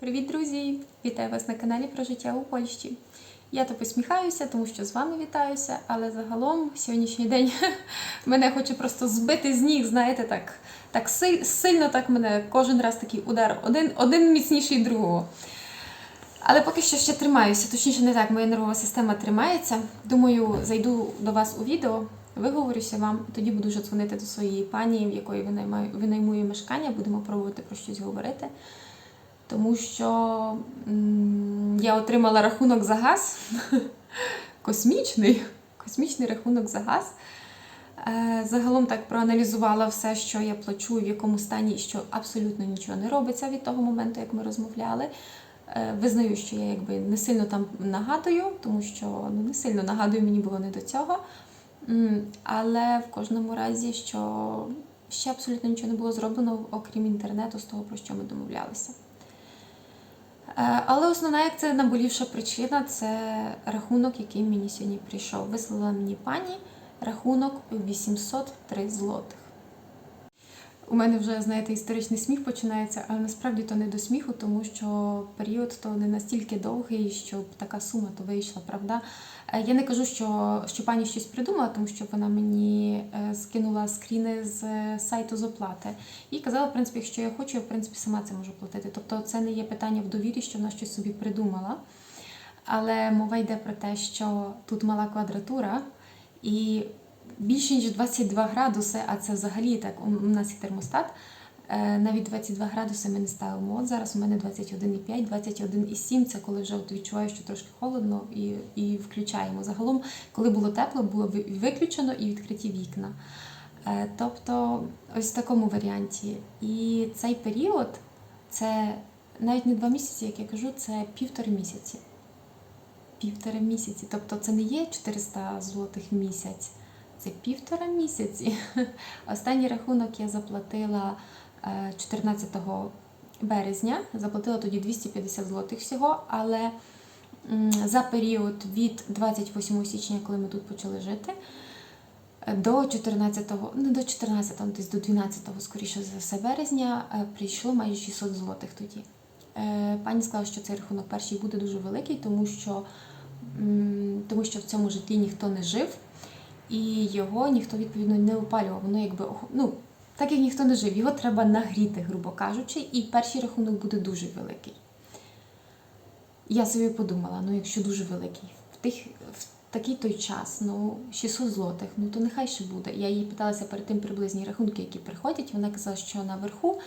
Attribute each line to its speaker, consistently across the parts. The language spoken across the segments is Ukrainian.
Speaker 1: Привіт, друзі! Вітаю вас на каналі про життя у Польщі. Я то посміхаюся, тому що з вами вітаюся, але загалом сьогоднішній день мене хоче просто збити з ніг, знаєте, так, так сильно так мене кожен раз такий удар, один, один міцніший другого. Але поки що ще тримаюся, точніше не так, моя нервова система тримається. Думаю, зайду до вас у відео, виговорюся вам, тоді буду вже дзвонити до своєї пані, в якої винаймаю, винаймую мешкання, будемо пробувати про щось говорити. Тому що я отримала рахунок за газ. Космічний, космічний рахунок за газ. Е, Загалом так проаналізувала все, що я плачу, в якому стані, що абсолютно нічого не робиться від того моменту, як ми розмовляли. Е, Визнаю, що я якби не сильно там нагадую, тому що ну, не сильно нагадую, мені було не до цього. Але в кожному разі, що ще абсолютно нічого не було зроблено, окрім інтернету, з того, про що ми домовлялися. Е, Але основна, як це наболівша причина, це рахунок, який мені сьогодні прийшов. Вислала мені пані рахунок 803 злотих. У мене вже, знаєте, історичний сміх починається, але насправді то не до сміху, тому що період то не настільки довгий, щоб така сума то вийшла, правда? Е, Я не кажу, що, що пані щось придумала, тому що вона мені е, скинула скріни з е, сайту з оплати і казала, в принципі, якщо я хочу, я в принципі сама це можу платити. Тобто це не є питання в довірі, що вона щось собі придумала. Але мова йде про те, що тут мала квадратура і більше ніж 22 градуси, а це взагалі так, у нас є термостат. Е, Навіть 22 градуси ми не ставимо. От зараз у мене 21,5, 21,7 це коли вже от відчуваю, що трошки холодно і, і включаємо. Загалом, коли було тепло, було виключено і відкриті вікна. Е, Тобто, ось в такому варіанті. І цей період це навіть не два місяці, як я кажу, це півтори місяці. Півтора місяці. Тобто це не є 400 злотих місяць, це півтора місяці. Останній рахунок я заплатила 14 березня, заплатила тоді 250 злотих всього, але за період від 28 січня, коли ми тут почали жити, е, до 14-го, не до 14-го, десь до 12-го, скоріше за все, березня, е, прийшло майже 600 злотих тоді. Е, Пані сказала, що цей рахунок перший буде дуже великий, тому що, тому що в цьому житлі ніхто не жив, і його ніхто відповідно не опалював. Воно якби ну, так як ніхто не жив, його треба нагріти, грубо кажучи, і перший рахунок буде дуже великий. Я собі подумала, ну якщо дуже великий, в тих в такий той час, ну 600 злотих, ну то нехай ще буде. Я її питалася перед тим приблизні рахунки, які приходять. Вона казала, що наверху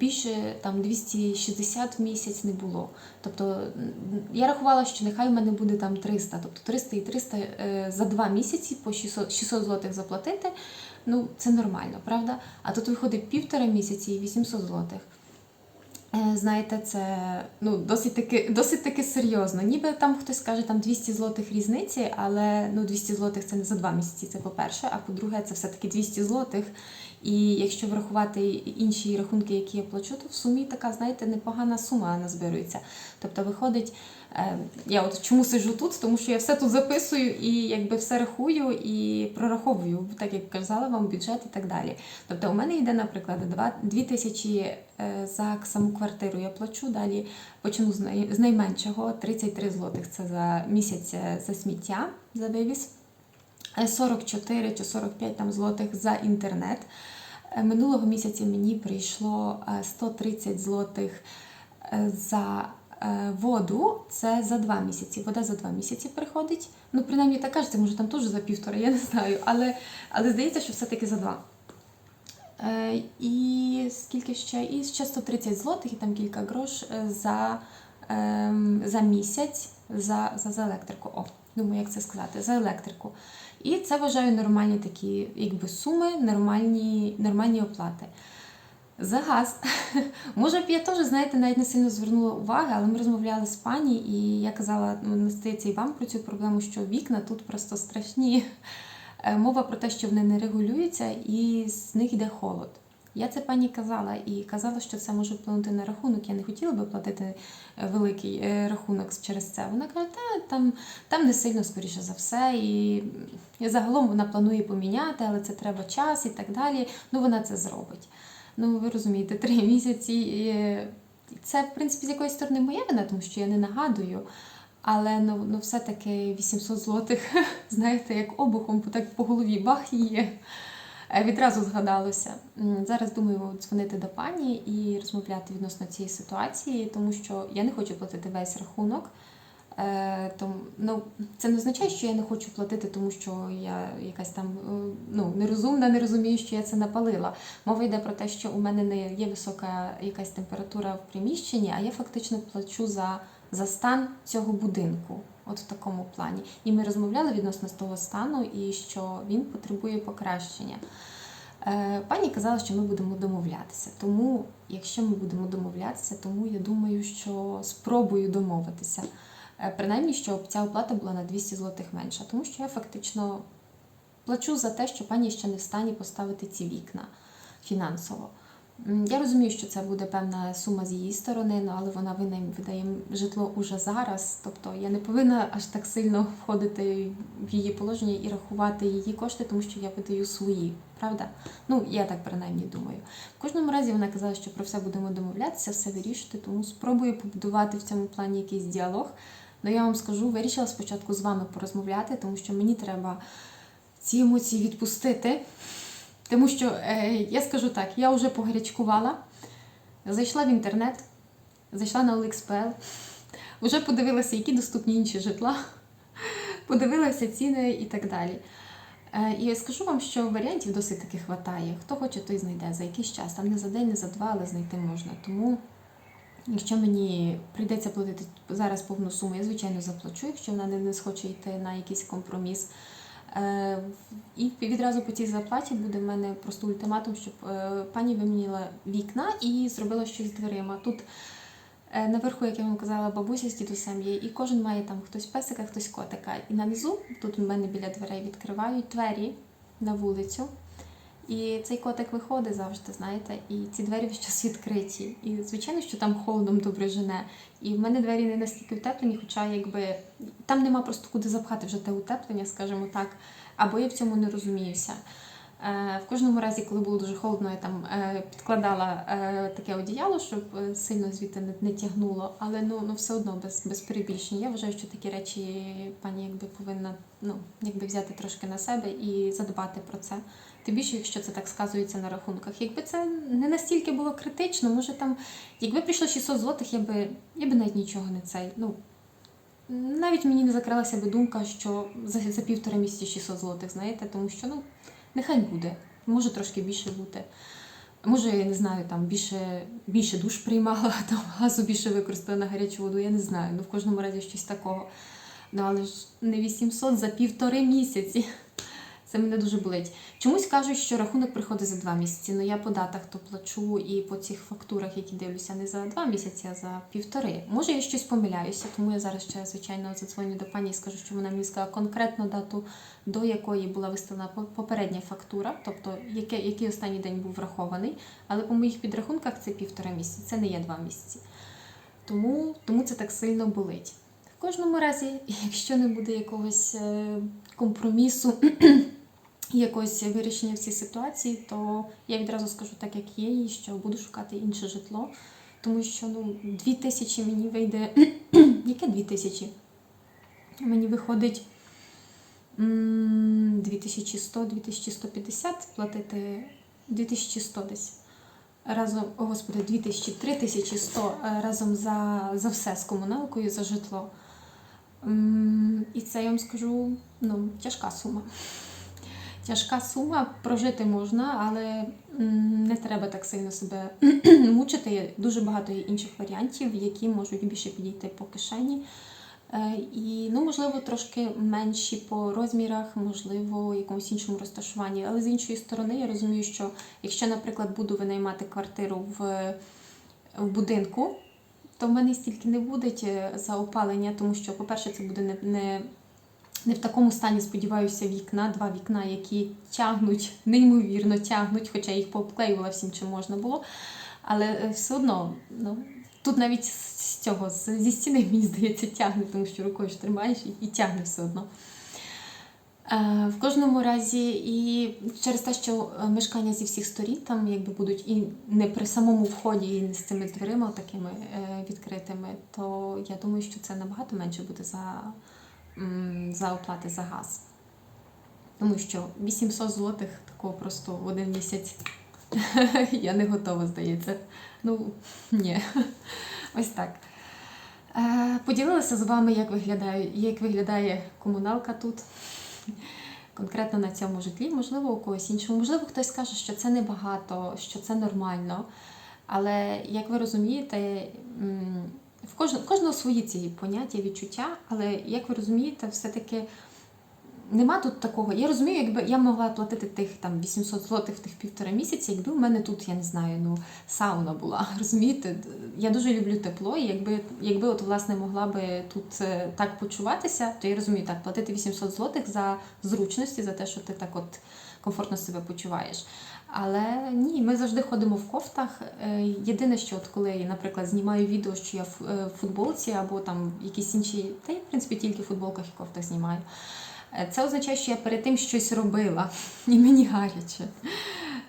Speaker 1: більше там 260 в місяць не було. Тобто я рахувала, що нехай в мене буде там 300, тобто 300 і 300 е, за два місяці по 600, 600 злотих заплатити. Ну це нормально, правда? А тут виходить півтора місяці і 800 злотих. Е, Знаєте, це ну, досить таки, досить таки серйозно. Ніби там хтось каже там 200 злотих різниці, але ну, 200 злотих це не за два місяці, це по-перше. А по-друге, це все-таки 200 злотих. І якщо врахувати інші рахунки, які я плачу, то в сумі така, знаєте, непогана сума назбирується. Тобто виходить, е, я от чому сиджу тут, тому що я все тут записую і якби все рахую і прораховую, так як казала вам бюджет і так далі. Тобто у мене йде, наприклад, 2 тисячі е, за саму квартиру я плачу. Далі почну з най- з найменшого 33 злотих. Це за місяць е, за сміття за вивіз. Е, 44 чи 45 там злотих за інтернет. Е, Минулого місяця мені прийшло е, 130 злотих е, за е, воду. Це за два місяці. Вода за два місяці приходить. Ну, принаймні так кажеться, може там теж за півтора, я не знаю. Але, але здається, що все-таки за два. Е, І скільки ще? І ще 130 злотих, і там кілька грош е, за, ем, за місяць за, за, за електрику. О, думаю, як це сказати, за електрику. І це вважаю нормальні такі якби, суми, нормальні, нормальні оплати. За газ. Може б я теж, знаєте, навіть не сильно звернула уваги, але ми розмовляли з пані, і я казала, ну, не здається і вам про цю проблему, що вікна тут просто страшні. Е, Мова про те, що вони не регулюються і з них йде холод. Я це пані казала і казала, що це може вплинути на рахунок. Я не хотіла би платити е, великий е, рахунок через це. Вона каже, та там, там не сильно скоріше за все. І, загалом вона планує поміняти, але це треба час і так далі. Ну вона це зробить. Ну ви розумієте, три місяці. І це, в принципі, з якоїсь сторони моя вина, тому що я не нагадую. Але ну, ну все-таки 800 злотих, знаєте, як обухом так по голові бах є. Е, Відразу згадалося. Зараз думаю дзвонити до пані і розмовляти відносно цієї ситуації, тому що я не хочу платити весь рахунок. Е, тому, ну, це не означає, що я не хочу платити, тому що я якась там е, ну, нерозумна, не розумію, що я це напалила. Мова йде про те, що у мене не є висока якась температура в приміщенні, а я фактично плачу за, за стан цього будинку. От в такому плані. І ми розмовляли відносно з того стану, і що він потребує покращення. Е, Пані казала, що ми будемо домовлятися. Тому, якщо ми будемо домовлятися, тому я думаю, що спробую домовитися. Е, Принаймні, щоб ця оплата була на 200 злотих менша, тому що я фактично плачу за те, що пані ще не в стані поставити ці вікна фінансово. Я розумію, що це буде певна сума з її сторони, ну, але вона винайм видає житло уже зараз. Тобто я не повинна аж так сильно входити в її положення і рахувати її кошти, тому що я видаю свої, правда? Ну, я так принаймні думаю. В кожному разі вона казала, що про все будемо домовлятися, все вирішити, тому спробую побудувати в цьому плані якийсь діалог. Ну я вам скажу, вирішила спочатку з вами порозмовляти, тому що мені треба ці емоції відпустити. Тому що е, я скажу так, я вже погарячкувала, зайшла в інтернет, зайшла на OLX.pl, вже подивилася, які доступні інші житла, подивилася ціни і так далі. Е, і я скажу вам, що варіантів досить таки хватає. Хто хоче, той знайде за якийсь час. Там не за день, не за два, але знайти можна. Тому, якщо мені прийдеться платити зараз повну суму, я звичайно заплачу, якщо вона не схоче йти на якийсь компроміс. Е, І відразу по цій зарплаті буде в мене просто ультиматум, щоб е, пані виміняла вікна і зробила щось з дверима. Тут е, наверху, як я вам казала, бабуся з дідусем є, і кожен має там хтось песика, хтось котика. І нанизу, тут в мене біля дверей відкривають двері на вулицю. І цей котик виходить завжди, знаєте, і ці двері час відкриті. І звичайно, що там холодом добре жене. І в мене двері не настільки утеплені, хоча якби там нема просто куди запхати вже те утеплення, скажімо так, або я в цьому не розуміюся. Е, В кожному разі, коли було дуже холодно, я там е, підкладала е, таке одіяло, щоб сильно звідти не тягнуло, але ну, ну все одно без, без перебільшень. Я вважаю, що такі речі пані якби повинна ну, якби взяти трошки на себе і задбати про це. Тим більше, якщо це так сказується на рахунках. Якби це не настільки було критично, може там, якби прийшло 600 злотих, я би, я би навіть нічого не цей. Ну, навіть мені не закралася би думка, що за, за півтора місяці 600 злотих, знаєте, тому що ну, нехай буде, може трошки більше бути. Може, я не знаю, там більше, більше душ приймала, там газу більше використала на гарячу воду, я не знаю. Ну, в кожному разі щось такого. Ну, але ж не 800 за півтори місяці. Це мене дуже болить. Чомусь кажуть, що рахунок приходить за два місяці. Ну я по датах то плачу і по цих фактурах, які дивлюся, не за два місяці, а за півтори. Може, я щось помиляюся, тому я зараз ще звичайно задзвоню до пані і скажу, що вона мені сказала конкретну дату, до якої була виставлена попередня фактура, тобто яке, який останній день був врахований. Але по моїх підрахунках це півтора місяці, це не є два місяці. Тому, тому це так сильно болить. В кожному разі, якщо не буде якогось е, компромісу, якогось вирішення в цій ситуації, то я відразу скажу так, як є, і що буду шукати інше житло. Тому що ну, дві тисячі мені вийде. Яке дві тисячі? Мені виходить 2100-2150 платити 2100 десь. Разом, о господи, 2000, 3100 е, разом за, за все з комуналкою, за житло. І це я вам скажу, ну, тяжка сума. Тяжка сума, прожити можна, але не треба так сильно себе мучити. Дуже багато є інших варіантів, які можуть більше підійти по кишені. Е, І, ну, можливо, трошки менші по розмірах, можливо, якомусь іншому розташуванні. Але з іншої сторони, я розумію, що якщо, наприклад, буду винаймати квартиру в, в будинку, то в мене стільки не буде е, за опалення, тому що, по-перше, це буде не, не, не в такому стані, сподіваюся, вікна, два вікна, які тягнуть, неймовірно тягнуть, хоча їх пообклеювала всім, чим можна було. Але е, все одно, ну, тут навіть з цього, зі стіни, мені здається, тягне, тому що рукою ж тримаєш і, тягне все одно. Е, В кожному разі, і через те, що е, мешкання зі всіх сторін там якби будуть і не при самому вході, і не з цими дверима такими відкритими, то я думаю, що це набагато менше буде за, за оплати за газ. Тому що 800 злотих такого просто в один місяць я не готова, здається. Ну, ні. Ось так. Е, Поділилася з вами, як виглядає, як виглядає комуналка тут. Конкретно на цьому житлі, можливо, у когось іншому. Можливо, хтось скаже, що це небагато, що це нормально. Але як ви розумієте, в кожного, кожного свої ці поняття, відчуття, але як ви розумієте, все-таки нема тут такого. Я розумію, якби я могла платити тих там 800 злотих в тих півтора місяці, якби в мене тут, я не знаю, ну сауна була. Розумієте? Я дуже люблю тепло, і якби, якби от власне могла би тут е, так почуватися, то я розумію, так, платити 800 злотих за зручності, за те, що ти так от комфортно себе почуваєш. Але ні, ми завжди ходимо в кофтах. Е, Єдине, що от коли я, наприклад, знімаю відео, що я е, в футболці або там якісь інші, та я в принципі тільки в футболках і кофтах знімаю. Е, Це означає, що я перед тим щось робила, і мені гаряче.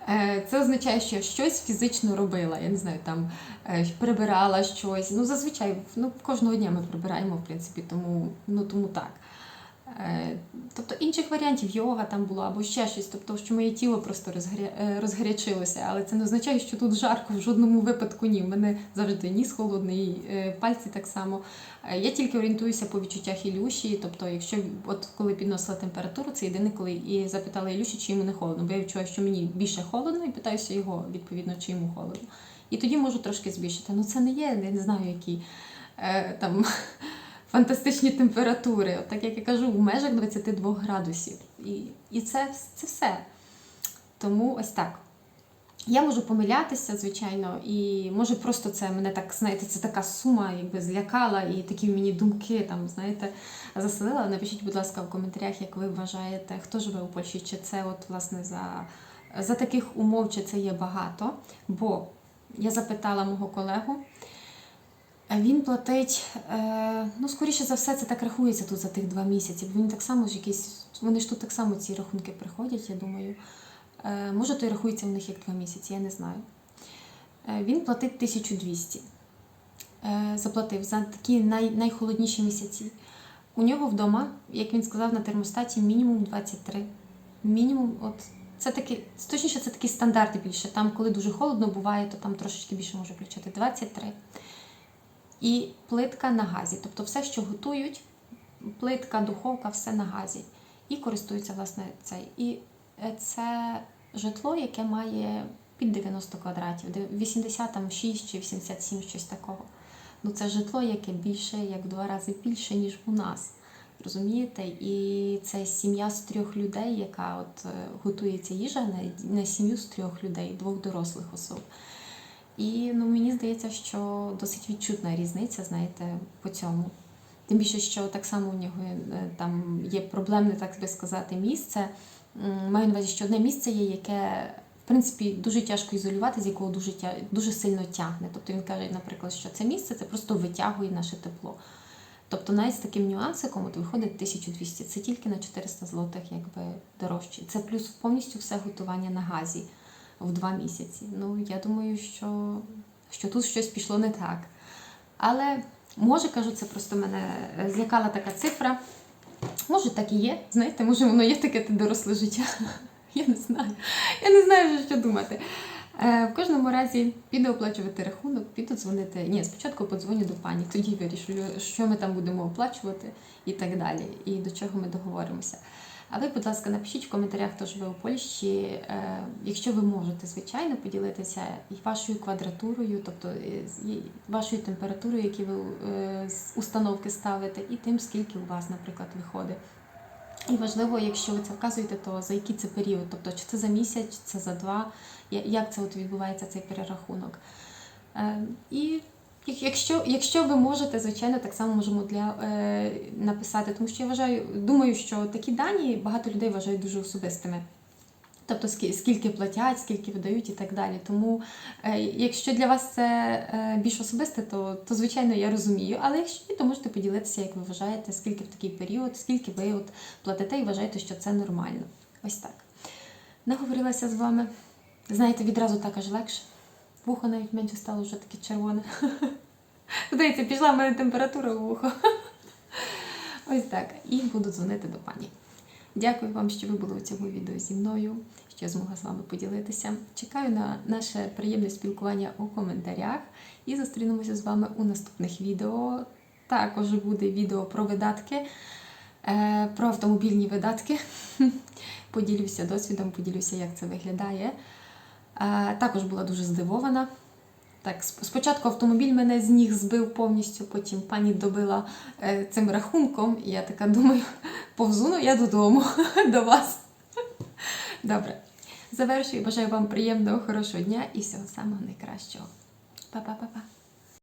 Speaker 1: Е, Це означає, що я щось фізично робила. Я не знаю, там е, прибирала щось. Ну, зазвичай, ну, кожного дня ми прибираємо, в принципі, тому, ну, тому так. Е, Тобто інших варіантів йога там було або ще щось, тобто, що моє тіло просто розгря... е, розгарячилося, але це не означає, що тут жарко в жодному випадку ні. У мене завжди ніс холодний, е, пальці так само. Я тільки орієнтуюся по відчуттях Ілюші. Тобто, якщо от коли підносила температуру, це єдине, коли і запитала Ілюші, чи йому не холодно, бо я відчуваю, що мені більше холодно, і питаюся його відповідно, чи йому холодно. І тоді можу трошки збільшити. Ну це не є, я не знаю, які е, там фантастичні температури. Так як я кажу, в межах 22 градусів. І, і це, це все. Тому ось так. Я можу помилятися, звичайно, і може просто це мене так, знаєте, це така сума, якби злякала, і такі мені думки там, знаєте, заселила. Напишіть, будь ласка, в коментарях, як ви вважаєте, хто живе у Польщі, чи це от власне за, за таких умов, чи це є багато. Бо я запитала мого колегу, він платить, е, ну, скоріше за все, це так рахується тут за тих два місяці, бо він так само ж якийсь, вони ж тут так само ці рахунки приходять, я думаю. Е, може, то й рахується в них як два місяці, я не знаю. Е, він платить 1200. Е, заплатив за такі най, найхолодніші місяці. У нього вдома, як він сказав, на термостаті мінімум 23. Мінімум, от це такі, точніше, це такі стандарти більше. Там, коли дуже холодно буває, то там трошечки більше може включати 23. І плитка на газі. Тобто все, що готують, плитка, духовка, все на газі. І користуються, власне, цей. І е, це житло, яке має під 90 квадратів, 86 чи 87, щось такого. Ну, це житло, яке більше, як в два рази більше, ніж у нас. Розумієте? І це сім'я з трьох людей, яка от е, готується їжа на, на сім'ю з трьох людей, двох дорослих особ. І ну, мені здається, що досить відчутна різниця, знаєте, по цьому. Тим більше, що так само у нього е, там є проблемне, так би сказати, місце. Маю на увазі, що одне місце є, яке в принципі дуже тяжко ізолювати, з якого дуже дуже сильно тягне. Тобто він каже, наприклад, що це місце це просто витягує наше тепло. Тобто навіть з таким нюансиком от виходить 1200, це тільки на 400 злотих якби дорожче. Це плюс повністю все готування на газі в два місяці. Ну, я думаю, що, що тут щось пішло не так. Але може, кажу, це просто мене злякала така цифра. Може, так і є. Знаєте, може, воно є таке доросле життя. Я не знаю. Я не знаю що думати. Е, в кожному разі піду оплачувати рахунок, піду дзвонити. Ні, спочатку подзвоню до пані, тоді вирішу, що ми там будемо оплачувати і так далі, і до чого ми договоримося. А ви, будь ласка, напишіть в коментарях, хто живе у Польщі, е, якщо ви можете, звичайно, поділитися вашою квадратурою, тобто е, вашою температурою, які ви е, з установки ставите, і тим, скільки у вас, наприклад, виходить. І важливо, якщо ви це вказуєте, то за який це період, тобто чи це за місяць, чи це за два, як це от відбувається цей перерахунок. І якщо, якщо ви можете, звичайно, так само можемо для, е, написати, тому що я вважаю, думаю, що такі дані багато людей вважають дуже особистими. Тобто скільки платять, скільки видають і так далі. Тому, е, якщо для вас це е, більш особисте, то, то звичайно я розумію. Але якщо ні, то можете поділитися, як ви вважаєте, скільки в такий період, скільки ви от платите і вважаєте, що це нормально. Ось так. Наговорилася з вами. Знаєте, відразу так аж легше. Вухо навіть менше стало вже таке червоне. Здається, пішла в мене температура в вухо. Ось так. І буду дзвонити до пані. Дякую вам, що ви були у цьому відео зі мною, що я змогла з вами поділитися. Чекаю на наше приємне спілкування у коментарях і зустрінемося з вами у наступних відео. Також буде відео про видатки, е, про автомобільні видатки. Поділюся досвідом, поділюся, як це виглядає. Е, Також була дуже здивована. Так, спочатку автомобіль мене з ніг збив повністю, потім пані добила е, цим рахунком, і я така думаю, повзу ну я додому до вас. Добре. Завершую. Бажаю вам приємного, хорошого дня і всього самого найкращого. Па-па-па-па.